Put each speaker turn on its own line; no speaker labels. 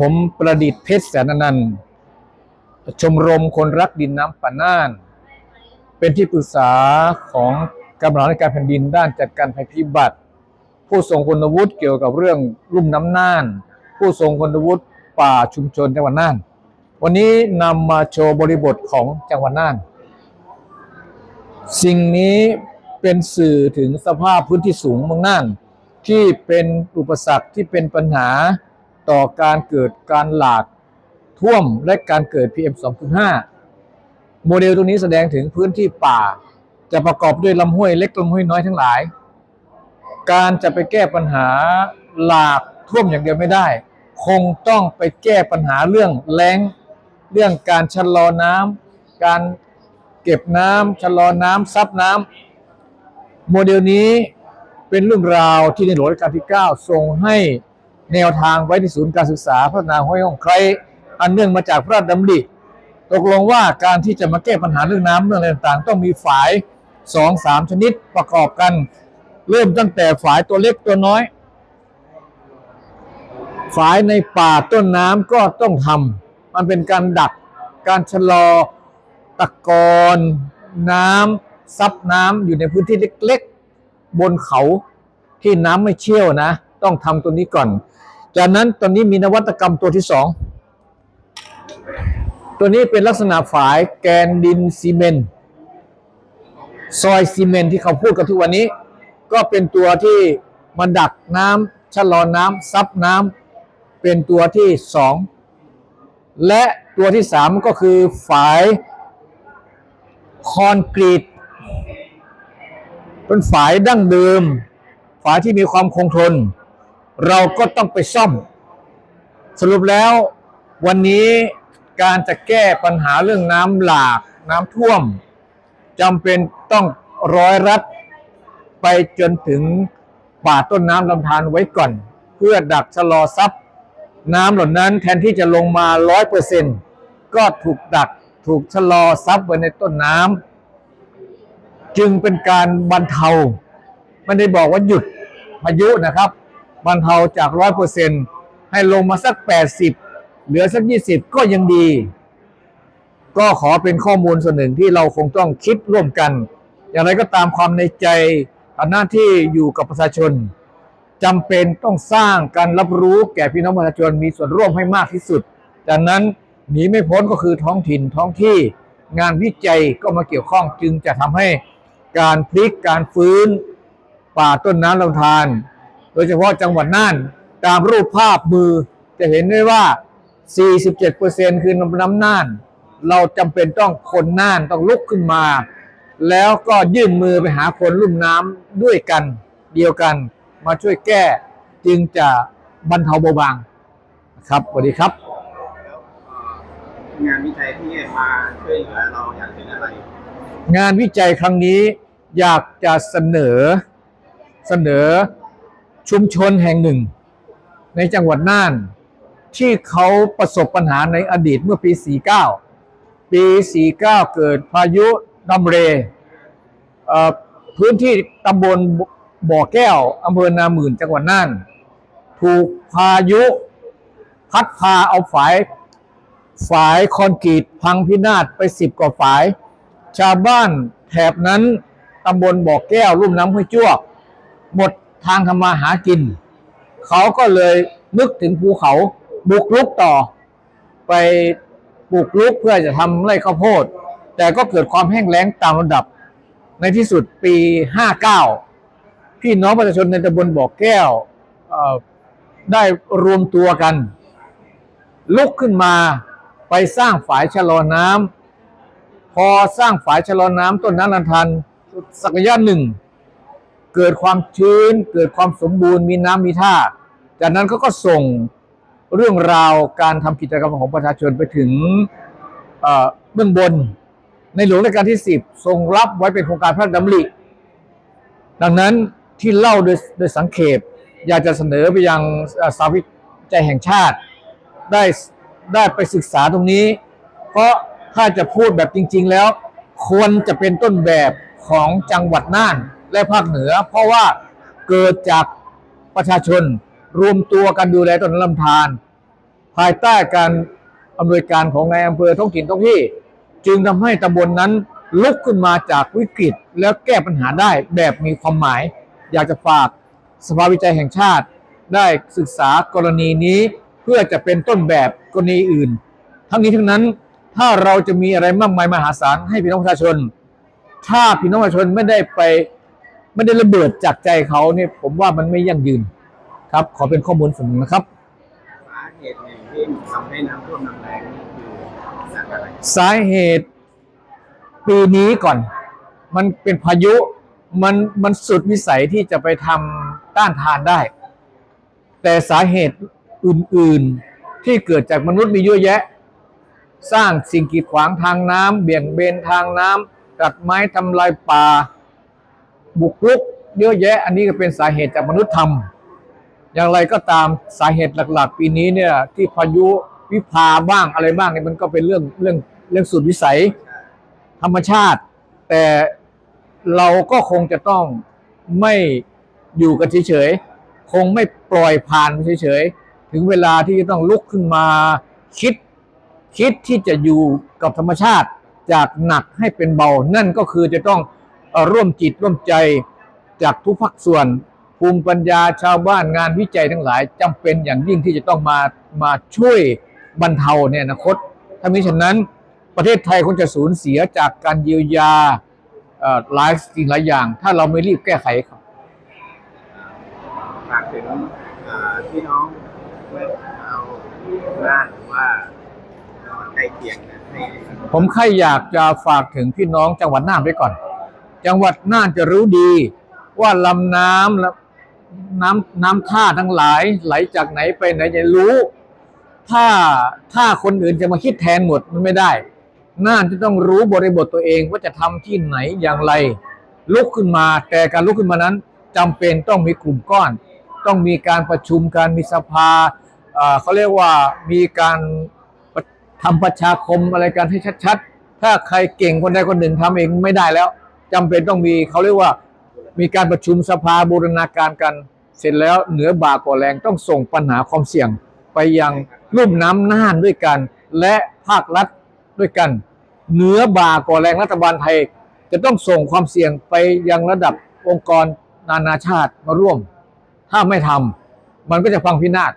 ผมประดิษฐ์เพชรแสนนันต์ชมรมคนรักดินน้ำปะน่าน เป็นที่ปรึกษาของกำลังในการแผ่นดินด้านจัดการภัยพิบัติ ผู้ทรงคุณวุฒิเกี่ยวกับเรื่องลุ่มน้ำน่าน ผู้ทรงคุณวุฒิป่าชุมชนจังหวัดน่าน วันนี้นำมาโชว์บริบทของจังหวัดน่าน สิ่งนี้เป็นสื่อถึงสภาพพื้นที่สูงเมืองน่าน ที่เป็นอุปสรรคที่เป็นปัญหา ต่อการเกิดการหลากท่วมและการเกิด PM 2.5 โมเดลตรงนี้แสดงถึงพื้นที่ป่า จะประกอบด้วยลำห้วยเล็กลำห้วยน้อยทั้งหลาย การจะไปแก้ปัญหาหลากท่วมอย่างเดียวไม่ได้ คงต้องไปแก้ปัญหาเรื่องแล้ง เรื่องการชะลอน้ำการเก็บน้ำชะลอน้ำซับน้ำโมเดลนี้เป็นเรื่องราวที่ในหลวงรัชกาลที่ 9 ทรงให้ แนวทางไว้ที่ศูนย์การศึกษาพัฒนาห้วยห้องใคร อันเนื่องมาจากพระราชดำริตกลงว่าการที่จะมาแก้ปัญหาเรื่องน้ำเรื่องอะไรต่างๆ ต้องมีฝายสองสามชนิดประกอบกัน เริ่มตั้งแต่ฝายตัวเล็กตัวน้อย ฝายในป่าต้นน้ำก็ต้องทำมันเป็นการดักการชะลอตะกอนน้ำซับน้ำอยู่ในพื้นที่เล็ก ๆ บนเขาที่น้ำไม่เชี่ยวนะ ต้องทำตัวนี้ก่อน จากนั้นตอนนี้มีนวัตกรรมตัวที่สองตัวนี้เป็นลักษณะฝายแกนดินซีเมนต์ซอยซีเมนต์ที่เขาพูดกันทุกวันนี้ ก็เป็นตัวที่มาดักน้ำชะลอน้ำซับน้ำเป็นตัวที่สองและตัวที่สามก็คือฝายคอนกรีตเป็นฝายดั้งเดิม ฝายที่มีความคงทน เราก็ต้องไปซ่อม สรุปแล้ววันนี้การจะแก้ปัญหาเรื่องน้ำหลากน้ำท่วมจำเป็นต้องร้อยรัดไปจนถึงป่าต้นน้ำลำธารไว้ก่อน เพื่อดักชะลอซับน้ำเหล่านั้นแทนที่จะลงมาร้อยเปอร์เซ็นก็ถูกดักถูกชะลอซับไว้ในต้นน้ำจึงเป็นการบรรเทาไม่ได้บอกว่าหยุดพายุนะครับ บรรเทาจากร้อยเปอร์เซ็นให้ลงมาสักแปดสิบเหลือสักยี่สิบก็ยังดี ก็ขอเป็นข้อมูลส่วนหนึ่งที่เราคงต้องคิดร่วมกัน อย่างไรก็ตามความในใจฐานะที่อยู่กับประชาชนจำเป็นต้องสร้างการรับรู้แก่พี่น้องประชาชนมีส่วนร่วมให้มากที่สุดจากนั้นหนีไม่พ้นก็คือท้องถิ่นท้องที่งานวิจัยก็มาเกี่ยวข้องจึงจะทำให้การพลิกการฟื้น ป่าต้นน้ำลำธาร ดยเฉพาะจังหวัดน่าน ตามรูปภาพมือจะเห็นได้ว่า 47%คือน้ำน้ำน่าน เราจำเป็นต้องคนน่านต้องลุกขึ้นมา แล้วก็ยื่นมือไปหาคนลุ่มน้ำด้วยกันเดียวกัน มาช่วยแก้จึงจะบรรเทาเบาบางครับสวัสดีครับ
งานวิจัยที่มาช่วยเหลือเราอยากเป็นอะไร
งานวิจัยครั้งนี้อยากจะเสนอเสนอ ชุมชนแห่งหนึ่ง ในจังหวัดน่าน ที่เขาประสบปัญหาในอดีตเมื่อปี 49 ปี 49 เกิดพายุดัมเร พื้นที่ตำบลบ่อแก้วอำเภอนาหมื่นจังหวัดน่าน ถูกพายุพัดพาเอาฝายฝายคอนกรีตพังพินาศไปสิบกว่าฝาย ชาวบ้านแถบนั้นตำบลบ่อแก้วลุ่มน้ำห้วยจ้วก หมด ทางทำมาหากิน เขาก็เลยนึกถึงภูเขาบุกรุกต่อ ไปบุกรุกเพื่อจะทำไร่ข้าวโพด แต่ก็เกิดความแห้งแล้งตามลำดับ ในที่สุดปี 59 พี่น้องประชาชนในตำบลบ่อแก้วได้รวมตัวกัน ลุกขึ้นมาไปสร้างฝายชะลอน้ำพอสร้างฝายชะลอน้ำต้นน้ำลันทันสักระยะหนึ่ง เกิดความชื้น เกิดความสมบูรณ์มีน้ำมีท่า จากนั้นเขาก็ส่งเรื่องราวการทำกิจกรรมของประชาชนไปถึงเบื้องบน ในหลวงรัชกาลที่ 10 ทรงรับไว้เป็นโครงการพระราชดำริ ดังนั้นที่เล่าโดยโดยสังเขปอยากจะเสนอไปยังสาวิจัยแห่งชาติ ได้ได้ไปศึกษาตรงนี้ เพราะถ้าจะพูดแบบจริง ๆ แล้ว ควรจะเป็นต้นแบบของจังหวัดน่าน และภาคเหนือ เพราะว่าเกิดจากประชาชนรวมตัวกันดูแลต้นลำธารภายใต้การอำนวยการของนายอำเภอท้องถิ่นท้องที่ จึงทำให้ตำบลนนั้นลุกขึ้นมาจากวิกฤตแล้วแก้ปัญหาได้แบบมีความหมาย อยากจะฝากสภาวิจัยแห่งชาติ ได้ศึกษากรณีนี้เพื่อจะเป็นต้นแบบกรณีอื่น ทั้งนี้ทั้งนั้นถ้าเราจะมีอะไรมากมายมหาศาลให้พี่น้องประชาชน ถ้าพี่น้องประชาชนไม่ได้ไป ไม่ได้ระเบิดจากใจเขาเนี่ยผมว่ามันไม่ยั่งยืนครับ ขอเป็นข้อมูลส่วนหนึ่งนะครับ
สาเหตุหนึ่งที่ทำให้น้ำท่วมน้ำแรงนี่คือจากอะไร
สาเหตุปีนี้ก่อน มันเป็นพายุมันมันสุดวิสัยที่จะไปทำต้านทานได้ แต่สาเหตุอื่นๆที่เกิดจากมนุษย์มีเยอะแยะ สร้างสิ่งกีดขวางทางน้ำเบี่ยงเบนทางน้ำตัดไม้ทำลายป่า บุกรุกเยอะแยะ อันนี้ก็เป็นสาเหตุจากมนุษย์ทำอย่างไรก็ตามสาเหตุหลัก ๆ ปีนี้เนี่ยที่พายุวิภาบ้างอะไรบ้างเนี่ยมันก็เป็นเรื่องเรื่องเรื่องสุดวิสัยธรรมชาติ แต่เราก็คงจะต้องไม่อยู่กันเฉยๆคงไม่ปล่อยผ่านเฉยๆถึงเวลาที่จะต้องลุกขึ้นมาคิดคิดที่จะอยู่กับธรรมชาติจากหนักให้เป็นเบา นั่นก็คือจะต้อง ร่วมจิตร่วมใจจากทุกภาคส่วน ภูมิปัญญาชาวบ้านงานวิจัยทั้งหลายจำเป็นอย่างยิ่งที่จะต้องมามาช่วยบรรเทาในอนาคตถ้ามิฉะนั้นประเทศไทยคงจะสูญเสียจากการเยียวยาเอ่อหลายสิ่งหลายอย่าง ถ้าเราไม่รีบแก้ไขครับ
ฝากถึงอ่าพี่น้องเมื่อเอาบ้านหรือว่าจังหวัดใกล้เคียงนะให้
ผมแค่อยากจะฝากถึงพี่น้องจังหวัดน่านไว้ก่อน จังหวัดน่านจะรู้ดี ว่าลำน้ำน้ำน้ำท่าทั้งหลายไหลจากไหนไปไหนจะรู้ ถ้าถ้าคนอื่นจะมาคิดแทนหมดมันไม่ได้ น่านจะต้องรู้บริบทตัวเองว่าจะทำที่ไหนอย่างไร ลุกขึ้นมาแต่การลุกขึ้นมานั้นจำเป็นต้องมีกลุ่มก้อน ต้องมีการประชุมการมีสภาเขาเรียกว่ามีการทำประชาคมอะไรกันให้ชัด ๆ ถ้าใครเก่งคนใดคนหนึ่งทำเองไม่ได้แล้ว จำเป็นต้องมีเขาเรียกว่ามีการประชุมสภาบูรณาการกัน เสร็จแล้วเหนือบ่ากว่าแรงต้องส่งปัญหาความเสี่ยงไปยังลุ่มน้ำน่านด้วยกัน และภาครัฐด้วยกัน เหนือบ่ากว่าแรงรัฐบาลไทย จะต้องส่งความเสี่ยงไปยังระดับองค์กรนานาชาติมาร่วม ถ้าไม่ทำมันก็จะพังพินาศ